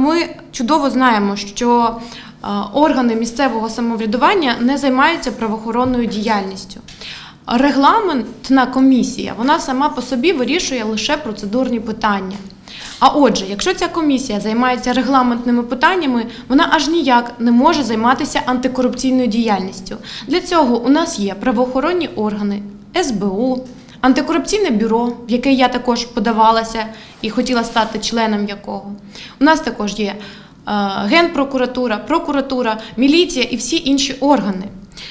ми чудово знаємо, що е, органи місцевого самоврядування не займаються правоохоронною діяльністю. Регламентна комісія вона сама по собі вирішує лише процедурні питання. А отже, якщо ця комісія займається регламентними питаннями, вона аж ніяк не може займатися антикорупційною діяльністю. Для цього у нас є правоохоронні органи, СБУ, антикорупційне бюро, в яке я також подавалася і хотіла стати членом якого. У нас також є е, Генпрокуратура, прокуратура, міліція і всі інші органи.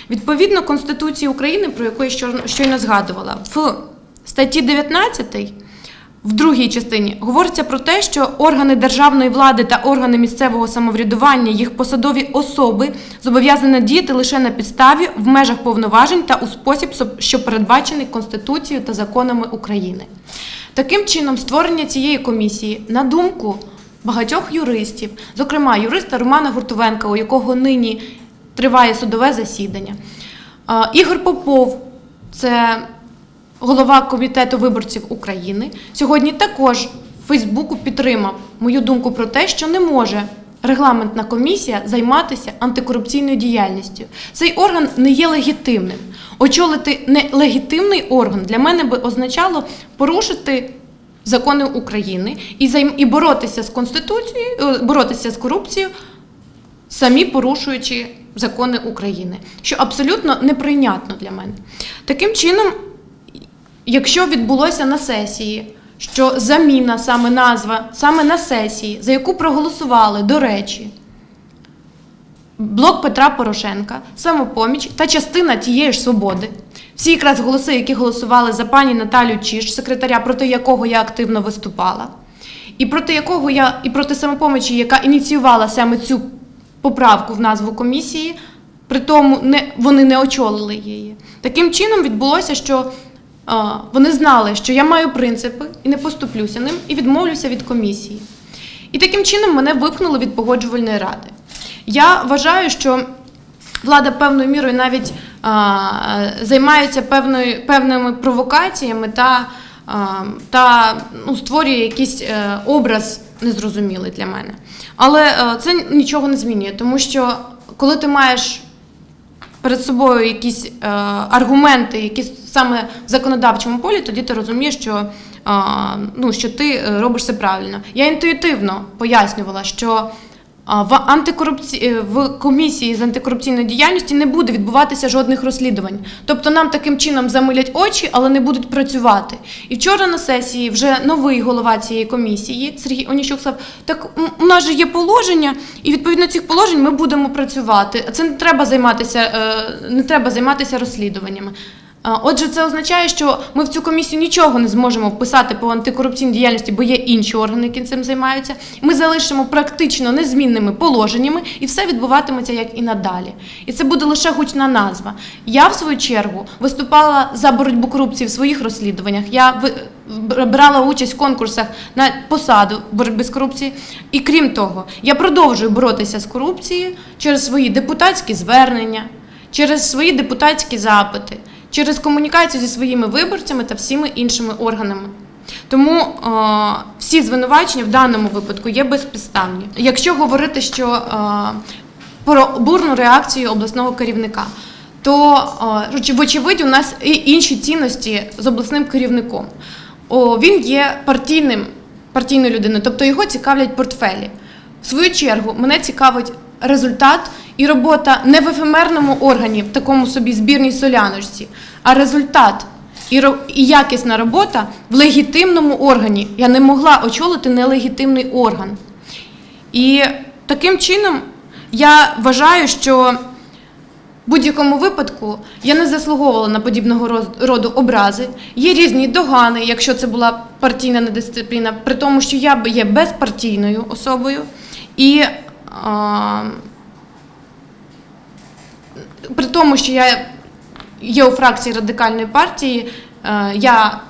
Відповідно Конституції України, про яку я щойно- згадувала, в статті 19 в другій частині говориться про те, що органи державної влади та органи місцевого самоврядування, їх посадові особи зобов'язані діяти лише на підставі в межах повноважень та у спосіб, що передбачений Конституцією та законами України. Таким чином, створення цієї комісії, на думку багатьох юристів, зокрема юриста Романа Гуртовенка, у якого нині триває судове засідання, Ігор Попов, це голова комітету виборців України, сьогодні також в Фейсбуку підтримав мою думку про те, що не може регламентна комісія займатися антикорупційною діяльністю. Цей орган не є легітимним. Очолити нелегітимний орган для мене би означало порушити закони України і займ- і боротися з конституцією, е, боротися з корупцією, самі порушуючи закони України, що абсолютно неприйнятно для мене. Таким чином, якщо відбулося на сесії, що заміна саме назва, саме на сесії, за яку проголосували, до речі, блок Петра Порошенка, самопоміч та частина тієї ж свободи. Всі якраз голоси, які голосували за пані Наталю Чіш, секретаря, проти якого я активно виступала, і проти якого я і проти самопомочі, яка ініціювала саме цю поправку в назву комісії, при тому не, вони не очолили її. Таким чином відбулося, що вони знали, що я маю принципи і не поступлюся ним, і відмовлюся від комісії. І таким чином мене випхнули від погоджувальної ради. Я вважаю, що влада певною мірою навіть а, займається певною, певними провокаціями та, а, та ну, створює якийсь е, образ незрозумілий для мене. Але е, це нічого не змінює, тому що коли ти маєш перед собою якісь е, аргументи, які саме в законодавчому полі, тоді ти розумієш, що, е, ну, що ти е, робиш все правильно. Я інтуїтивно пояснювала, що в антикорупці... е, в комісії з антикорупційної діяльності не буде відбуватися жодних розслідувань. Тобто нам таким чином замилять очі, але не будуть працювати. І вчора на сесії вже новий голова цієї комісії Сергій Оніщук сказав, так у нас же є положення, і відповідно цих положень ми будемо працювати. А Це не треба займатися, е, не треба займатися розслідуваннями. Отже, це означає, що ми в цю комісію нічого не зможемо вписати по антикорупційній діяльності, бо є інші органи, які цим займаються. Ми залишимо практично незмінними положеннями, і все відбуватиметься як і надалі. І це буде лише гучна назва. Я, в свою чергу, виступала за боротьбу корупції в своїх розслідуваннях. Я брала участь в конкурсах на посаду боротьби з корупцією. І крім того, я продовжую боротися з корупцією через свої депутатські звернення, через свої депутатські запити, через комунікацію зі своїми виборцями та всіми іншими органами. Тому е, всі звинувачення в даному випадку є безпідставні. Якщо говорити, що е, про бурну реакцію обласного керівника, то е, вочевидь у нас і інші цінності з обласним керівником. О, він є партійним, партійною людиною, тобто його цікавлять портфелі. В свою чергу мене цікавить результат і робота не в ефемерному органі, в такому собі збірній соляночці, а результат і, якісна робота в легітимному органі. Я не могла очолити нелегітимний орган. І таким чином я вважаю, що в будь-якому випадку я не заслуговувала на подібного роду образи. Є різні догани, якщо це була партійна недисципліна, при тому, що я є безпартійною особою. І а, при тому, що я є у фракції радикальної партії, е, я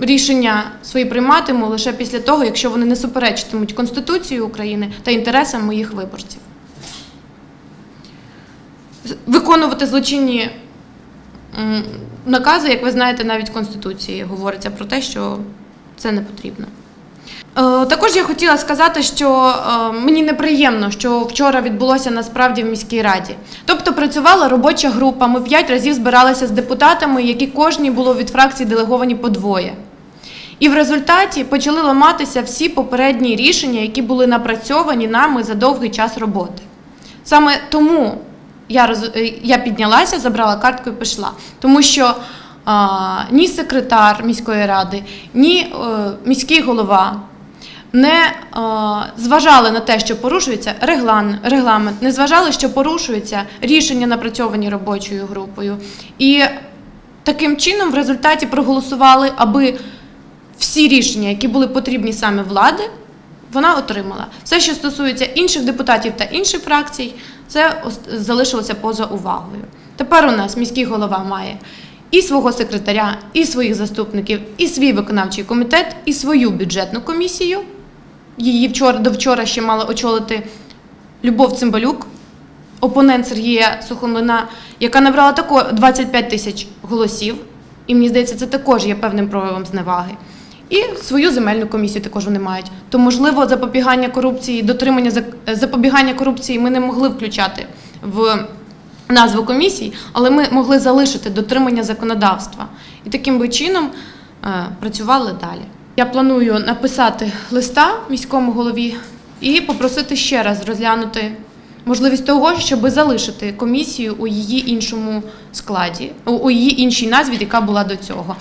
рішення свої прийматиму лише після того, якщо вони не суперечитимуть Конституції України та інтересам моїх виборців. Виконувати злочинні накази, як ви знаєте, навіть в Конституції говориться про те, що це не потрібно. Е, Також я хотіла сказати, що е, мені неприємно, що вчора відбулося насправді в міській раді. Тобто працювала робоча група. Ми п'ять разів збиралися з депутатами, які кожній було від фракції делеговані по двоє. І в результаті почали ламатися всі попередні рішення, які були напрацьовані нами за довгий час роботи. Саме тому я, роз... е, я піднялася, забрала картку і пішла. Тому що а, ні секретар міської ради, ні е, міський голова не е, зважали на те, що порушується регламент, не зважали, що порушуються рішення, напрацьовані робочою групою. І таким чином в результаті проголосували, аби всі рішення, які були потрібні саме влади, вона отримала. Все, що стосується інших депутатів та інших фракцій, це залишилося поза увагою. Тепер у нас міський голова має і свого секретаря, і своїх заступників, і свій виконавчий комітет, і свою бюджетну комісію. Її вчора до вчора ще мала очолити Любов Цимбалюк, опонент Сергія Сухомлина, яка набрала тако 25 тисяч голосів. І мені здається, це також є певним проявом зневаги. І свою земельну комісію також вони мають. То, можливо, запобігання корупції, дотримання запобігання корупції ми не могли включати в назву комісії, але ми могли залишити дотримання законодавства. І таким би чином е, працювали далі. Я планую написати листа міському голові і попросити ще раз розглянути можливість того, щоб залишити комісію у її іншому складі, у- її іншій назві, яка була до цього.